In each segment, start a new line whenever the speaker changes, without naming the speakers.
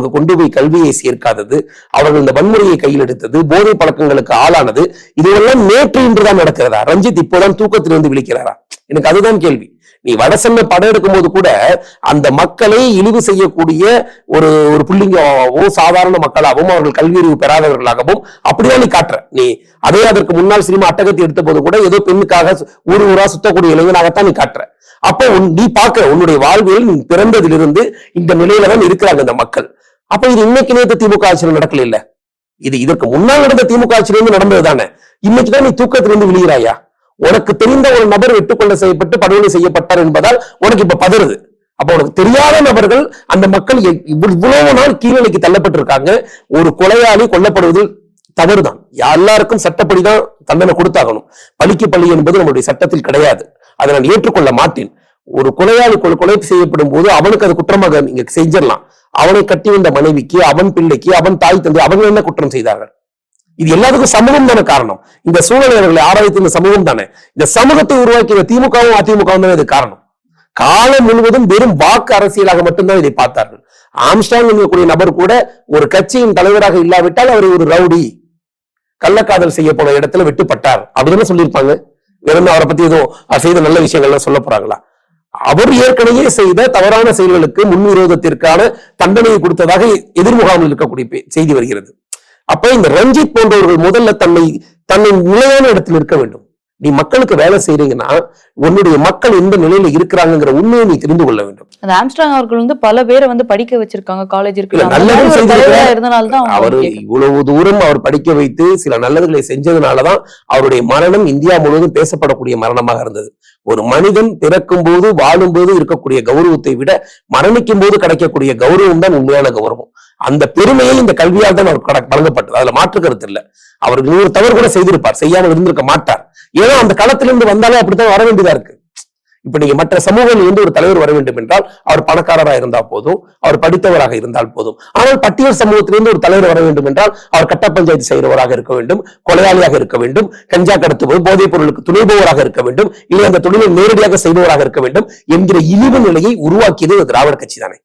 அவர்களுக்கு கொண்டு போய் கல்வியை சேர்க்காதது அவர்கள் இந்த வன்முறையை கையில் எடுத்தது போதை பழக்கங்களுக்கு ஆளானது இதுவெல்லாம் நேற்று இன்றுதான் நடக்கிறதா? ரஞ்சித் இப்போதான் தூக்கத்திலிருந்து விழிக்கிறாரா? எனக்கு அதுதான் கேள்வி. நீ வடசென்னை படம் எடுக்கும் போது கூட அந்த மக்களை இழிவு செய்யக்கூடிய ஒரு ஒரு புள்ளிங்காகவும் சாதாரண மக்களாகவும் அவர்கள் கல்வி அறிவு பெறாதவர்களாகவும் அப்படிதான் நீ காட்டுற. நீ அதே அதற்கு முன்னால் சினிமா அட்டகத்தை எடுத்த போது கூட ஏதோ பெண்ணுக்காக ஊர் ஊரா சுத்தக்கூடிய இளைஞனாகத்தான் நீ காட்டுற. அப்போ நீ பார்க்கிற உன்னுடைய வாழ்வில் நீ பிறந்ததிலிருந்து இந்த நிலையில தான் இருக்கிறாங்க இந்த மக்கள். அப்ப இது இன்னைக்கு நேற்று திமுக ஆட்சியில் நடக்கல இல்ல? இது இதற்கு முன்னால் நடந்த திமுக ஆட்சியிலிருந்து நடந்தது தானே? இன்னைக்குதான் நீ தூக்கத்திலிருந்து விழுகிறாயா? உனக்கு தெரிந்த ஒரு நபர் வெட்டுக்கொள்ள செய்யப்பட்டு படுகொலை செய்யப்பட்டார் என்பதால் உனக்கு இப்ப பதறுது. அப்ப உனக்கு தெரியாத நபர்கள் அந்த மக்கள் இவ்வளவு நாள் கீழ்நிலைக்கு தள்ளப்பட்டிருக்காங்க. ஒரு கொலையாளி கொல்லப்படுவது தவறுதான். எல்லாருக்கும் சட்டப்படிதான் தண்டனை கொடுத்தாகணும். பழிக்கு பள்ளி என்பது நம்முடைய சட்டத்தில் கிடையாது. அதை நான் ஏற்றுக்கொள்ள மாட்டேன். ஒரு கொலையாளி கொலை செய்யப்படும் போது அவனுக்கு அது குற்றமாக நீங்க செஞ்சிடலாம். அவனை கட்டி வந்த மனைவிக்கு அவன் பிள்ளைக்கு அவன் தாய் தந்தை அவங்க என்ன குற்றம் செய்தார்கள்? இது எல்லாத்துக்கும் சமூகம் தானே காரணம். இந்த சூழலை அவர்களை ஆராய்த்து இந்த சமூகம் தானே. இந்த சமூகத்தை உருவாக்கிய திமுகவும் அதிமுகவும் தானே இது காரணம். காலம் முழுவதும் வெறும் வாக்கு அரசியலாக மட்டும்தான் இதை பார்த்தார்கள். ஆம்ஸ்டாங் என்கக்கூடிய நபர் கூட ஒரு கட்சியின் தலைவராக இல்லாவிட்டால் அவர் ஒரு ரவுடி கள்ளக்காதல் செய்ய போன இடத்துல வெட்டுப்பட்டார். அப்படின்னு சொல்லியிருப்பாங்க? வெறும் அவரை பத்தி ஏதோ அவர் செய்த நல்ல விஷயங்கள்லாம் சொல்ல போறாங்களா? அவர் ஏற்கனவே செய்த தவறான செயல்களுக்கு முன்விரோதத்திற்கான தண்டனையை கொடுத்ததாக எதிர்முகாமில் இருக்கக்கூடிய செய்தி வருகிறது. அப்ப இந்த ரஞ்சித் போன்றவர்கள் முதல்ல தன்னை தன்னை நிலையான இடத்தில் இருக்க வேண்டும். நீ மக்களுக்கு வேலை செய்றீங்கன்னா உன்னுடைய மக்கள் எந்த நிலையில இருக்கிறாங்கிற உண்மையை நீ தெரிந்து கொள்ள வேண்டும்.
அந்த ஆம்ஸ்ட்ராங் அவர்கள் வந்து பல பேரை வந்து படிக்க வச்சிருக்காங்க காலேஜ்
இல்ல,
இருக்கு அந்த
நல்லது
மாதிரி ஒரு
செய்திருக்கிறார்.
தலைவரா இருந்தனால தான்
அவர் இவ்வளவு தூரம் அவர் படிக்க வைத்து சில நல்லதுகளை செஞ்சதுனாலதான் அவருடைய மரணம் இந்தியா முழுவதும் பேசப்படக்கூடிய மரணமாக இருந்தது. ஒரு மனிதன் பிறக்கும் போது வாழும் போது இருக்கக்கூடிய கௌரவத்தை விட மரணிக்கும் போது கிடைக்கக்கூடிய கௌரவம் தான் உண்மையான கௌரவம். அந்த பெருமையை இந்த கல்வியால் தான் அவர் கட- வழங்கப்பட்டது. அதுல மாற்று கருத்து இல்ல. அவர் நூறு தவறு கூட செய்திருப்பார். செய்யாமல் இருந்திருக்க மாட்டார். ஏன்னா அந்த களத்திலிருந்து வந்தாலே அப்படித்தான் வர வேண்டியதா இருக்கு. இப்ப நீங்க மற்ற சமூகங்கள் இருந்து ஒரு தலைவர் வர வேண்டும் என்றால் அவர் பணக்காரராக இருந்தால் போதும் அவர் படித்தவராக இருந்தால் போதும். ஆனால் பட்டியல் சமூகத்திலிருந்து ஒரு தலைவர் வர வேண்டும் என்றால் அவர் கட்ட பஞ்சாயத்து செய்கிறவராக இருக்க வேண்டும் கொலையாளியாக இருக்க வேண்டும் கஞ்சா கடத்துவது போதைப் பொருளுக்கு துணைபவராக இருக்க வேண்டும் இல்லை அந்த தொழிலை நேரடியாக செய்பவராக இருக்க வேண்டும் என்கிற இழிவு நிலையை உருவாக்கியது இந்த திராவிட கட்சி தானே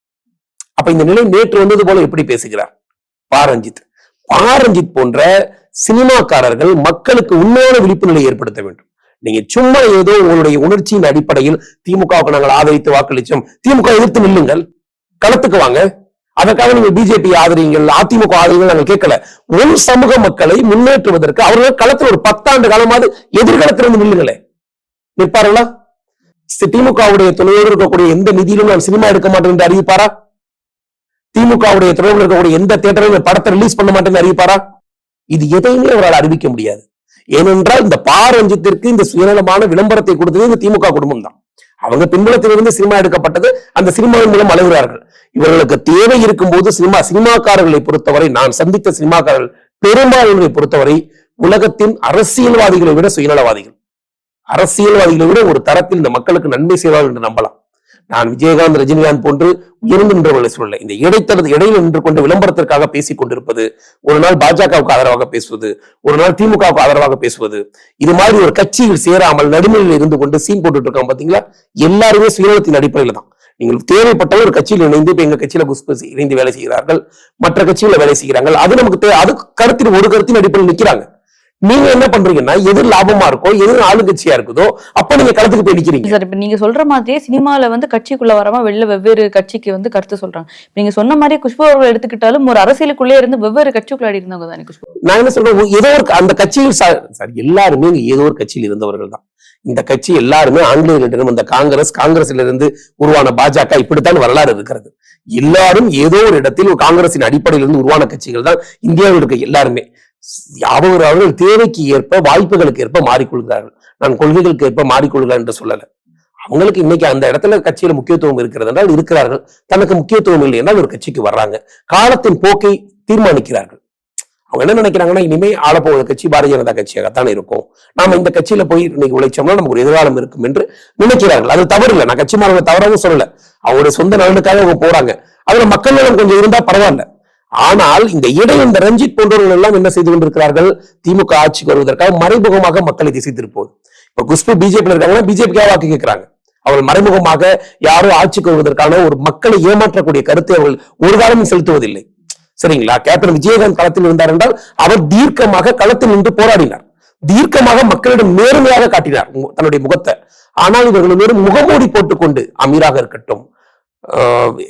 அப்ப இந்த நிலை நேற்று வந்தது போல எப்படி பேசுகிறார்? பாரஞ்சித் பாரஞ்சித் போன்ற சினிமாக்காரர்கள் மக்களுக்கு உண்மையான விழிப்பு நிலையை ஏற்படுத்த வேண்டும். நீங்க சும்மா ஏதோ உங்களுடைய உணர்ச்சியின் அடிப்படையில் திமுகவுக்கு நாங்கள் ஆதரித்து வாக்களிச்சோம். திமுக எதிர்த்து நில்லுங்கள். களத்துக்கு வாங்க. அதற்காக நீங்க பிஜேபி ஆதரிங்கள் அதிமுக ஆதரிங்கள் நாங்கள் கேட்கல. உள் சமூக மக்களை முன்னேற்றுவதற்கு அவர்கள் களத்தில் ஒரு பத்தாண்டு காலமாவது எதிர்காலத்திலிருந்து நில்லுங்களே. நிற்பாருங்களா சி- திமுகவுடைய துணையோடு இருக்கக்கூடிய எந்த நிதியிலும் நான் சினிமா எடுக்க மாட்டேன் என்று அறிவிப்பாரா? திமுகவுடைய துணையோடு இருக்கக்கூடிய எந்த தேட்டரிலும் படத்தை ரிலீஸ் பண்ண மாட்டேன்னு அறிவிப்பாரா? இது எதையுமே அவரால் அறிவிக்க முடியாது. ஏனென்றால் இந்த பாரஞ்சித்திற்கு இந்த சுயநலமான விளம்பரத்தை கொடுத்தது இந்த திமுக குடும்பம் தான் அவங்க பின்புலத்திலிருந்து சினிமா எடுக்கப்பட்டது அந்த சினிமாவின் மூலம் அழுகிறார்கள். இவர்களுக்கு தேவை இருக்கும்போது சினிமா சினிமாக்காரர்களை பொறுத்தவரை நான் சந்தித்த சினிமாக்காரர்கள் பெரும்பாலானவர்களை பொறுத்தவரை உலகத்தின் அரசியல்வாதிகளை விட சுயநலவாதிகள். அரசியல்வாதிகளை விட ஒரு தரத்தில் இந்த மக்களுக்கு நன்மை செய்வார்கள் என்று நம்பலாம். நான் விஜயகாந்த் ரஜினிகாந்த் போன்று உயர்ந்து நின்றவர்களை சொல்லலை. இந்த இடைத்தரது இடையில் நின்று கொண்டு விளம்பரத்திற்காக பேசிக் கொண்டிருப்பது ஒரு நாள் பாஜகவுக்கு ஆதரவாக பேசுவது ஒரு நாள் திமுகவுக்கு ஆதரவாக பேசுவது இது மாதிரி ஒரு கட்சியில் சேராமல் நடுநிலையில் இருந்து கொண்டு சீன் போட்டுட்டு இருக்காங்க பாத்தீங்களா? எல்லாருமே சுயநலத்தின் அடிப்படையில தான். நீங்கள் தேவைப்பட்ட ஒரு கட்சியில் இணைந்து இப்ப எங்க கட்சியில குஸ்பு இணைந்து வேலை செய்கிறார்கள் மற்ற கட்சியில வேலை செய்கிறார்கள். அது நமக்கு தேவை அது கருத்தின் ஒரு கருத்தின் அடிப்படையில் நிக்கிறாங்க. நீங்க என்ன பண்றீங்கன்னா எது லாபமா இருக்கோ எது ஆளுங்கட்சியா இருக்குதோ அப்ப நீங்க களத்துக்கு போய் நிக்கிறீங்க.
சார் இப்ப நீங்க சொல்ற மாதிரியே சினிமால வந்து கட்சிக்குள்ள வராம வெளில வெவ்வேறு கட்சிக்கு வந்து கருத்து சொல்றாங்க. நீங்க சொன்ன மாதிரி குஷ்பு அவர்கள் எடுத்துக்கிட்டாலும் ஒரு அரசியலுக்குள்ளே இருந்து வெவ்வேறு கட்சிக்குள்ள இருந்தவங்க தானே குஷ்பு
நான் என்ன சொல்றேன் ஏதோ ஒரு அந்த கட்சியில் சார் எல்லாருமே ஏதோ ஒரு கட்சியில் இருந்தவர்கள் தான். இந்த கட்சி எல்லாருமே ஆங்கிலேயர்களிடம் இந்த காங்கிரஸ் காங்கிரஸ்ல இருந்து உருவான பாஜக இப்படித்தான் வரலாறு இருக்கிறது. எல்லாரும் ஏதோ ஒரு இடத்தில் காங்கிரசின் அடிப்படையில் இருந்து உருவான கட்சிகள் தான் இந்தியாவில் இருக்க எல்லாருமே. அவர் அவர்கள் தேவைக்கு ஏற்ப வாய்ப்புகளுக்கு ஏற்ப மாறிக்கொள்கிறார்கள். நான் கொள்கைகளுக்கு ஏற்ப மாறிக்கொள்கிறார் என்று சொல்லல. அவங்களுக்கு இன்னைக்கு அந்த இடத்துல கட்சியில முக்கியத்துவம் இருக்கிறது என்றால் இருக்கிறார்கள். தனக்கு முக்கியத்துவம் இல்லை என்றால் ஒரு கட்சிக்கு வர்றாங்க. காலத்தின் போக்கை தீர்மானிக்கிறார்கள். அவங்க என்ன நினைக்கிறாங்கன்னா இனிமே ஆளப்போகிற கட்சி பாரதிய ஜனதா கட்சியாகத்தான் இருக்கும். நாம இந்த கட்சியில போய் இன்னைக்கு உழைச்சோம்னா நமக்கு ஒரு எதிர்காலம் இருக்கும் என்று நினைக்கிறார்கள். அது தவறு இல்லை நான் கட்சி மாறவங்க தவறாகவும் சொல்லல. அவங்களுடைய சொந்த நலனுக்காக அவங்க போறாங்க. அதுல மக்கள் நலம் கொஞ்சம் இருந்தா பரவாயில்ல. ஆனால் இந்த இடை இந்த ரஞ்சித் போன்றவர்கள் எல்லாம் என்ன செய்து கொண்டிருக்கிறார்கள்? திமுக ஆட்சிக்கு வருவதற்காக மறைமுகமாக மக்களை திசை திருப்போது இப்ப குஷ்பு பிஜேபி இருக்காங்கன்னா பிஜேபிக்காக வாக்கு கேட்கிறாங்க? அவர்கள் மறைமுகமாக யாரோ ஆட்சிக்கு வருவதற்கான ஒரு மக்களை ஏமாற்றக்கூடிய கருத்தை அவர்கள் ஒரு காலமும் செலுத்துவதில்லை. சரிங்களா? கேப்டன் விஜயகாந்த் களத்தில் இருந்தார் என்றால் அவர் தீர்க்கமாக களத்தில் நின்று போராடினார். தீர்க்கமாக மக்களிடம் நேர்மையாக காட்டினார் தன்னுடைய முகத்தை. ஆனால் இவர்கள் வெறும் முகமூடி போட்டுக்கொண்டு அமீராக இருக்கட்டும்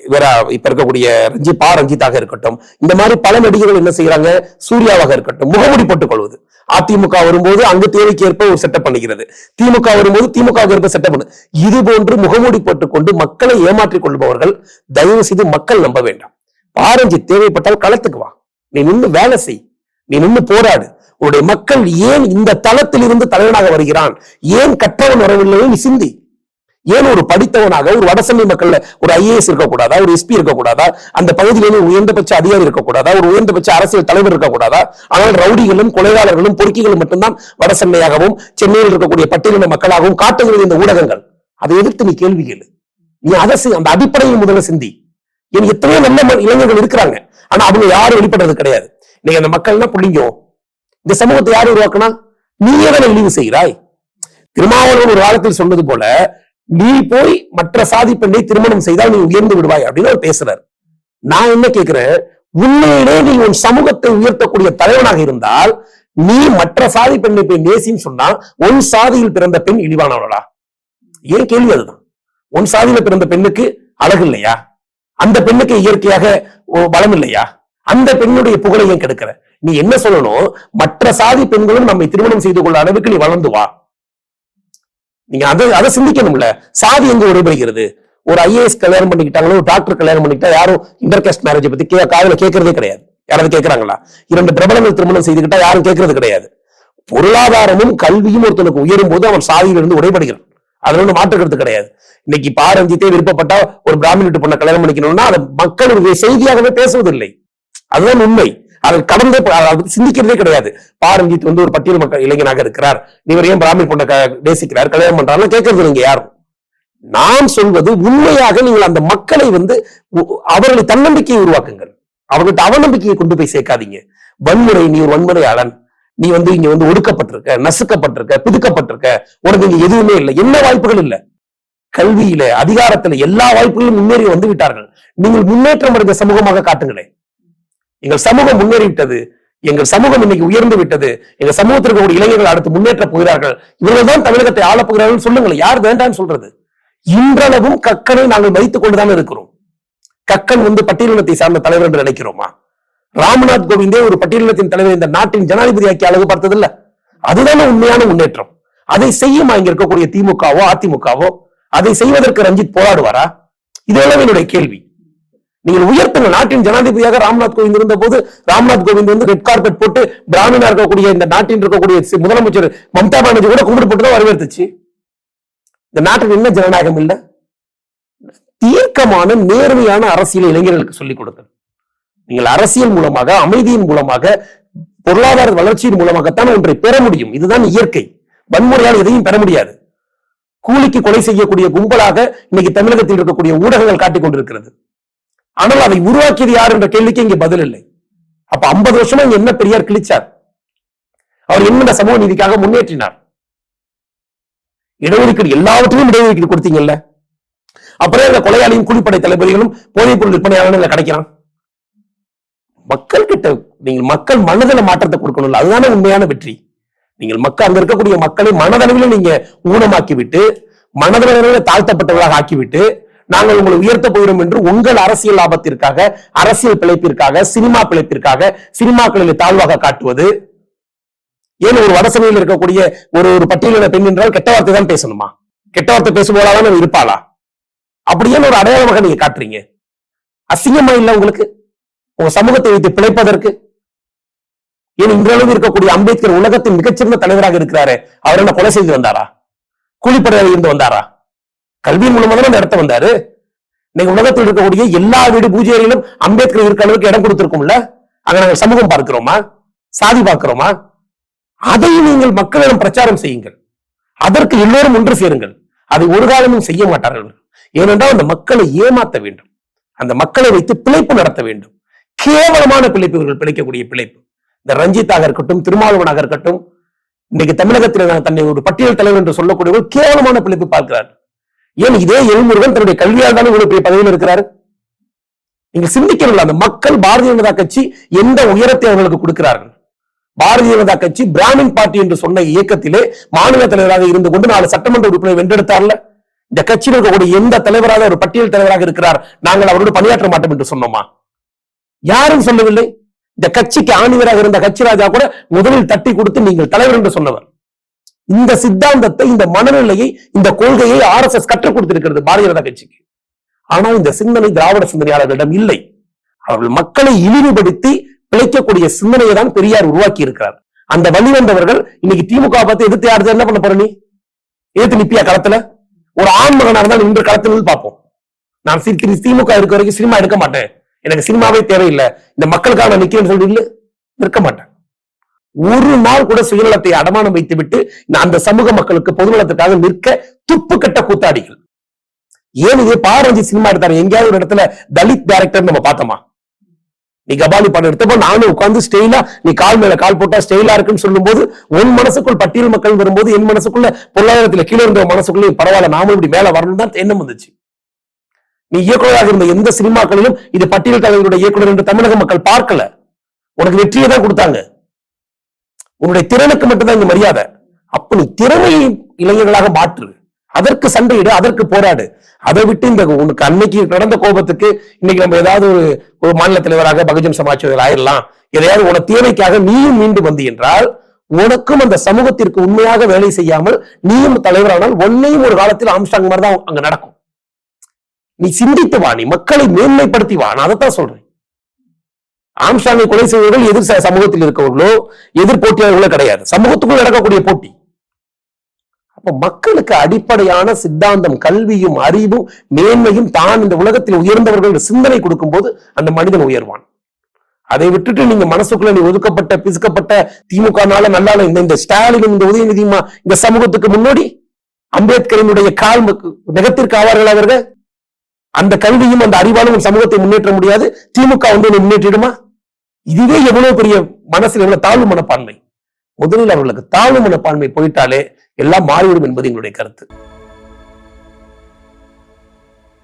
வேற இப்ப இருக்கக்கூடிய ரஞ்சி பா ரஞ்சித்தாக இருக்கட்டும். இந்த மாதிரி பல நடிகர்கள் என்ன செய்யறாங்க சூர்யாவாக இருக்கட்டும். முகமூடி போட்டுக் கொள்வது. அதிமுக வரும்போது அங்கு தேவைக்கு ஏற்ப ஒரு செட்டப் பண்ணுகிறது திமுக வரும்போது திமுக ஏற்ப செட்டப் பண்ணு. இது போன்று முகமூடி போட்டுக்கொண்டு மக்களை ஏமாற்றிக் கொள்பவர்கள் தயவு செய்து மக்கள் நம்ப வேண்டாம். பாரஞ்சி தேவைப்பட்டால் களத்துக்கு வா. நீ நின்னு வேலை செய். நீ நின்னு போராடு. உன்னுடைய மக்கள் ஏன் இந்த தளத்தில் இருந்து தலைவனாக வருகிறான்? ஏன் கற்றவன் வரவில்லை நீ சிந்தி. ஏன் ஒரு படித்தவனாக ஒரு வடசென்னை மக்கள்ல ஒரு ஐஏஎஸ் இருக்கக்கூடாதா ஒரு எஸ்பி இருக்கக்கூடாதா அந்த பகுதியிலே ஒரு உயர்ந்தபட்ச அதிகாரி இருக்கக்கூடாதா ஒரு உயர்ந்தபட்ச அரசியல் தலைவர் இருக்கக்கூடாதா? ஆனால் ரவுடிகளும் கொலைகாரர்களும் பொறுக்கிகளும் மட்டும்தான் வடசென்னையாகவும் சென்னையில் இருக்கக்கூடிய பட்டியலின மக்களாகவும் காட்டுகிறது இந்த ஊடகங்கள். அதை எதிர்த்து நீ கேள்வி கேளு. நீ அதை செய்- அந்த அடிப்படையில் முதல்ல சிந்தி. ஏன் எத்தனையோ நல்ல இளைஞர்கள் இருக்கிறாங்க. ஆனா அவங்க யாரும் வெளிப்படுறது கிடையாது. நீங்க அந்த மக்கள்னா புள்ளிங்கோ. இந்த சமூகத்தை யார் உருவாக்கினா? நீயே தானே இழிவு செய்கிறாய். திருமாவளவன் ஒரு காலத்தில் சொன்னது போல நீ போய் மற்ற சாதி பெண்ணை திருமணம் செய்தால் நீ உயர்ந்து விடுவாய் அப்படின்னு அவர் பேசுறாரு. நான் என்ன கேட்கிறேன் உண்மையிலே நீ உன் சமூகத்தை உயர்த்தக்கூடிய தலைவனாக இருந்தால் நீ மற்ற சாதி பெண்ணை போய் நேசின்னு சொன்னா உன் சாதியில் பிறந்த பெண் இழிவானவளா? ஏன் கேள்வி அதுதான்? உன் சாதியில பிறந்த பெண்ணுக்கு அழகு இல்லையா? அந்த பெண்ணுக்கு இயற்கையாக ஓ, பலம் இல்லையா? அந்த பெண்ணுடைய புகழை ஏன் கெடுக்கிற? நீ என்ன சொல்லணும்? மற்ற சாதி பெண்களும் நம்மை திருமணம் செய்து கொள்ள அளவுக்கு நீ வளர்ந்து வா. நீங்க அதை அதை சிந்திக்கணும்ல. சாதி எங்க உடைபடுகிறது ஒரு ஐஏஎஸ் கல்யாணம் பண்ணிக்கிட்டாங்களோ ஒரு டாக்டர் கல்யாணம் பண்ணிக்கிட்டா யாரும் இன்டர்காஸ்ட் மேரேஜ் பத்தி கே காதுல கேட்கறதே கிடையாது. யாராவது கேட்கறாங்களா? இரண்டு பிரபலங்கள் திருமணம் செய்துக்கிட்டா யாரும் கேட்கறது கிடையாது. பொருளாதாரமும் கல்வியும் ஒருத்தனுக்கு உயரும் போது அவன் சாதியிலிருந்து உடைபடுகிறான். அதுல ஒண்ணு மாற்றுக்கிறது கிடையாது. இன்னைக்கு பாரஞ்சித்தே விருப்பப்பட்டா ஒரு பிராமண வீட்டு பொண்ணை கல்யாணம் பண்ணிக்கணும்னா அதை மக்கள் செய்தியாகவே பேசுவதில்லை. அதுதான் உண்மை. அதை கடந்து அதை சிந்திக்கிறதே கிடையாது. பாரஞ்சித் வந்து ஒரு பட்டியல் மக்கள் இளைஞனாக இருக்கிறார். இவர் ஏன் பிராமி பொண்ணை க- நேசிக்கிறார் கல்யாணம் பண்றாருன்னு கேட்கறது நீங்க யாரும். நான் சொல்வது உண்மையாக நீங்கள் அந்த மக்களை வந்து அவர்களை தன்னம்பிக்கையை உருவாக்குங்கள். அவர்கிட்ட அவநம்பிக்கையை கொண்டு போய் சேர்க்காதீங்க. வன்முறை நீ ஒரு வன்முறையாளன். நீ வந்து இங்க வந்து ஒடுக்கப்பட்டிருக்க நசுக்கப்பட்டிருக்க பிதுக்கப்பட்டிருக்க. உனக்கு இங்க எதுவுமே இல்லை. என்ன வாய்ப்புகள் இல்ல? கல்வியில அதிகாரத்துல எல்லா வாய்ப்புகளும் முன்னேறி வந்து விட்டார்கள். நீங்கள் முன்னேற்றம் அடைந்த சமூகமாக காட்டுங்களேன். எங்கள் சமூகம் முன்னேறி விட்டது எங்கள் சமூகம் இன்னைக்கு உயர்ந்து விட்டது. எங்க சமூகத்திற்கு ஒரு இளைஞர்கள் அடுத்து முன்னேற்ற போகிறார்கள். இவர்கள் தான் தமிழகத்தை ஆளப்போகிறார்கள் சொல்லுங்கள் யார் வேண்டாம்னு சொல்றது? இன்றளவும் கக்கனை நாங்கள் மதித்துக் கொண்டுதான் இருக்கிறோம். கக்கன் வந்து பட்டியலினத்தை சார்ந்த தலைவர் என்று நினைக்கிறோமா? ராம்நாத் கோவிந்தே ஒரு பட்டியலினத்தின் தலைவர் இந்த நாட்டின் ஜனாதிபதி ஜனாதிபதியாக்கி அழகு பார்த்தது இல்ல அதுதானே உண்மையான முன்னேற்றம். அதை செய்யுமா இங்க இருக்கக்கூடிய திமுகவோ அதிமுகவோ? அதை செய்வதற்கு ரஞ்சித் போராடுவாரா? இதெல்லாம் என்னுடைய கேள்வி. நீங்கள் உயர்த்துங்க நாட்டின் ஜனாதிபதியாக ராம்நாத் கோவிந்த் இருந்த போது ராம்நாத் கோவிந்த் வந்து ரெட் கார்பெட் போட்டு பிராமணா இருக்கக்கூடிய இந்த நாட்டில் இருக்கக்கூடிய முதலமைச்சர் மம்தா பானர்ஜி கூட கும்பிட்டு போட்டு தான் வரவேற்றுச்சு இந்த நாட்டில் என்ன ஜனநாயகம் இல்ல? தீர்க்கமான நேர்மையான அரசியல் இளைஞர்களுக்கு சொல்லிக் கொடுங்க நீங்கள் அரசியல் மூலமாக அமைதியின் மூலமாக பொருளாதார வளர்ச்சியின் மூலமாகத்தான் ஒன்றை பெற முடியும். இதுதான் இயற்கை. வன்முறையால் எதையும் பெற முடியாது. கூலிக்கு கொலை செய்யக்கூடிய கும்பலாக இன்னைக்கு தமிழகத்தில் இருக்கக்கூடிய ஊடகங்கள் காட்டிக் கொண்டிருக்கிறது. ஆனால் அதை உருவாக்கியது யார் என்ற கேள்விக்கு இங்க பதில் இல்லை. அப்ப 50 வருஷமா இங்க என்ன பெரியார் கிழிச்சார்? அவர் என்னென்ன சமூக நீதிக்காக முன்னேற்றினார்? இடஒதுக்கீடு எல்லாவற்றிலும் இடஒதுக்கீடு கொடுத்தீங்கல்ல? அப்புறம் இந்த கொலையாளியும் கூலிப்படை தளபதிகளும் போதைப் பொருள் விற்பனையாளர்கள் கிடைக்கிறான். மக்கள் கிட்ட நீங்கள் மக்கள் மனதில மாற்றத்தை கொடுக்கணும்ல. அதுதானே உண்மையான வெற்றி. நீங்கள் மக்கள் அங்க இருக்கக்கூடிய மக்களை மனதளவில் நீங்க ஊனமாக்கி விட்டு மனதளவில் தாழ்த்தப்பட்டவர்களாக ஆக்கிவிட்டு நாங்கள் உங்களை உயர்த்த போகிறோம் என்று உங்கள் அரசியல் லாபத்திற்காக அரசியல் பிழைப்பிற்காக சினிமா பிழைப்பிற்காக சினிமாக்களில் தாழ்வாக காட்டுவது. ஏன் ஒரு வடசனையில் இருக்கக்கூடிய ஒரு ஒரு பட்டியலின பெண் என்றால் கெட்ட வார்த்தை தான் பேசணுமா? கெட்ட வார்த்தை பேசுபோலாதான் இருப்பாளா? அப்படியே ஒரு அடையாளமாக நீங்க காட்டுறீங்க? அசிங்கமா இல்ல உங்களுக்கு? உங்க சமூகத்தை வைத்து பிழைப்பதற்கு? ஏன் இன்றளவு இருக்கக்கூடிய அம்பேத்கர் உலகத்தின் மிகச்சிறந்த தலைவராக இருக்கிறாரு? அவர் என்ன கொலை செய்து வந்தாரா? கூலிப்படையாக இருந்து வந்தாரா? கல்வியின் மூலமா தானே அந்த இடத்த வந்தாரு? இன்னைக்கு உலகத்தில் இருக்கக்கூடிய எல்லா வீடு பூஜையிலும் அம்பேத்கர் இருக்க அளவுக்கு இடம் கொடுத்திருக்கோம்ல? அங்க நாங்கள் சமூகம் பார்க்கிறோமா? சாதி பார்க்கிறோமா? அதை நீங்கள் மக்களிடம் பிரச்சாரம் செய்யுங்கள். அதற்கு எல்லோரும் ஒன்று சேருங்கள். அதை ஒரு காலமும் செய்ய மாட்டார்கள் ஏனென்றால் அந்த மக்களை ஏமாத்த வேண்டும். அந்த மக்களை வைத்து பிழைப்பு நடத்த வேண்டும். கேவலமான பிழைப்பு இவர்கள் பிழைக்கக்கூடிய பிழைப்பு. இந்த ரஞ்சித்தாக இருக்கட்டும் திருமாவளவனாக இருக்கட்டும் இன்னைக்கு தமிழகத்தில் தன்னை ஒரு பட்டியல் தலைவர் என்று சொல்லக்கூடியவர் கேவலமான பிழைப்பு பார்க்கிறார் ஏன் இதே எழுமுருகன் தன்னுடைய கல்வியால் தானே இவ்வளவு பெரிய பதவியில் இருக்கிறாரு? நீங்க சிந்திக்கவில்லை அந்த மக்கள் பாரதிய ஜனதா கட்சி எந்த உயரத்தை அவர்களுக்கு கொடுக்கிறார்கள்? பாரதிய ஜனதா கட்சி பிராமின் பார்ட்டி என்று சொன்ன இயக்கத்திலே மாநில தலைவராக இருந்து கொண்டு நாலு சட்டமன்ற உறுப்பினர் வென்றெடுத்தார்ல? இந்த கட்சியில் இருக்கக்கூடிய எந்த தலைவராக ஒரு பட்டியல் தலைவராக இருக்கிறார்? நாங்கள் அவரோடு பணியாற்ற மாட்டோம் என்று சொன்னோமா? யாரும் சொல்லவில்லை. இந்த கட்சிக்கு ஆணிவராக இருந்த கட்சி ராஜா கூட முதலில் தட்டி கொடுத்து நீங்கள் தலைவர் என்று சொன்னவர். இந்த சித்தாந்தத்தை இந்த மனநிலையை இந்த கொள்கையை ஆர் எஸ் எஸ் கற்றுக் கொடுத்திருக்கிறது பாரதிய ஜனதா கட்சிக்கு. ஆனா இந்த சிந்தனை திராவிட சிந்தனையாளர்களிடம் இல்லை. அவர்கள் மக்களை இழிவுபடுத்தி பிழைக்கக்கூடிய சிந்தனையை தான் பெரியார் உருவாக்கி இருக்கிறார் அந்த வழி வந்தவர்கள் இன்னைக்கு திமுக பார்த்து எதிர்த்து யாரு என்ன பண்ண போற நீ? எதிர்த்து நிப்பியா களத்துல? ஒரு ஆண் மகனா இருந்தால் இன்று களத்தில் பார்ப்போம். நான் சி- திமுக இருக்க வரைக்கும் சினிமா எடுக்க மாட்டேன். எனக்கு சினிமாவே தேவையில்லை. இந்த மக்களுக்காக நான் நிக்கிறேன்னு சொல்லி இல்ல நிற்க மாட்டேன். ஒரு நாள் கூட சுயநலத்தை அடமானம் வைத்து விட்டு நான் அந்த சமூக மக்களுக்கு பொதுநலத்துக்காக நிற்க துப்பு கட்ட கூத்தாடிகள். ஏன் இதே? பாரஞ்சி சினிமா எடுத்தாரு எங்கேயாவது ஒரு இடத்துல தலித் டேரக்டர் நம்ம பார்த்தோமா? நீ கபாலி படம் எடுத்தப்போ நானும் உட்கார்ந்து ஸ்டெயிலா நீ கால் மேல கால் போட்டா ஸ்டெயிலா இருக்குன்னு சொல்லும்போது உன் மனசுக்குள் பட்டியல் மக்கள் வரும்போது என் மனசுக்குள்ள பொருளாதாரத்துல கீழே இருந்த மனசுக்குள்ளே பரவாயில்ல நாமளும் இப்படி மேல வரணும் தான் எண்ணம் வந்துச்சு. நீ இயக்குநராக இருந்த எந்த சினிமாக்களிலும் இது பட்டியல் தலைவருடைய இயக்குனர் என்று தமிழக மக்கள் பார்க்கல. உனக்கு வெற்றியை தான் கொடுத்தாங்க. உன்னுடைய திறனுக்கு மட்டும்தான் இங்க மரியாதை. அப்ப நீ திறமையை இளைஞர்களாக மாற்று. அதற்கு சண்டையிடு அதற்கு போராடு. அதை விட்டு இந்த உனக்கு அன்னைக்கு நடந்த கோபத்துக்கு இன்னைக்கு நம்ம ஏதாவது ஒரு ஒரு மாநில தலைவராக பகுஜன் சமாஜ் ஆயிடலாம் எதையாவது உன தேவைக்காக நீயும் மீண்டு வந்து என்றால் உனக்கும் அந்த சமூகத்திற்கு உண்மையாக வேலை செய்யாமல் நீயும் தலைவரானால் உன்னையும் ஒரு காலத்தில் ஆம்ஸ்டாங் மாதிரி தான் அங்க நடக்கும். நீ சிந்தித்து வா நீ மக்களை மேன்மைப்படுத்தி வா. நான் அதைத்தான் சொல்றேன். ஆம்ஸ்டாங்கை கொலை செய்வர்கள் எதிர் சமூகத்தில் இருக்கவர்களோ எதிர் போட்டியாளர்களோ கிடையாது. சமூகத்துக்குள் நடக்கக்கூடிய போட்டி. அப்ப மக்களுக்கு அடிப்படையான சித்தாந்தம் கல்வியும் அறிவும் மேன்மையும் தான் இந்த உலகத்தில் உயர்ந்தவர்கள் சிந்தனை கொடுக்கும் போது அந்த மனிதன் உயர்வான். அதை விட்டுட்டு நீங்க மனசுக்குள்ள நீ ஒதுக்கப்பட்ட பிசுக்கப்பட்ட திமுகனால நல்லால இந்த இந்த ஸ்டாலின் இந்த உதயநிதிமா இந்த சமூகத்துக்கு முன்னோடி அம்பேத்கரினுடைய கால் மக்கு- நெகத்திற்கு ஆவார்கள் அவர்கள்? அந்த கல்வியும் அந்த அறிவாலும் சமூகத்தை முன்னேற்ற முடியாது. திமுக வந்து முன்னேற்றிடுமா? இதுவே எவ்வளவு பெரிய மனசில் எவ்வளவு தாழ்வு மனப்பான்மை? முதலில் அவர்களுக்கு தாழ்வு மனப்பான்மை போயிட்டாலே எல்லாம் மாறிவிடும் என்பது எங்களுடைய கருத்து.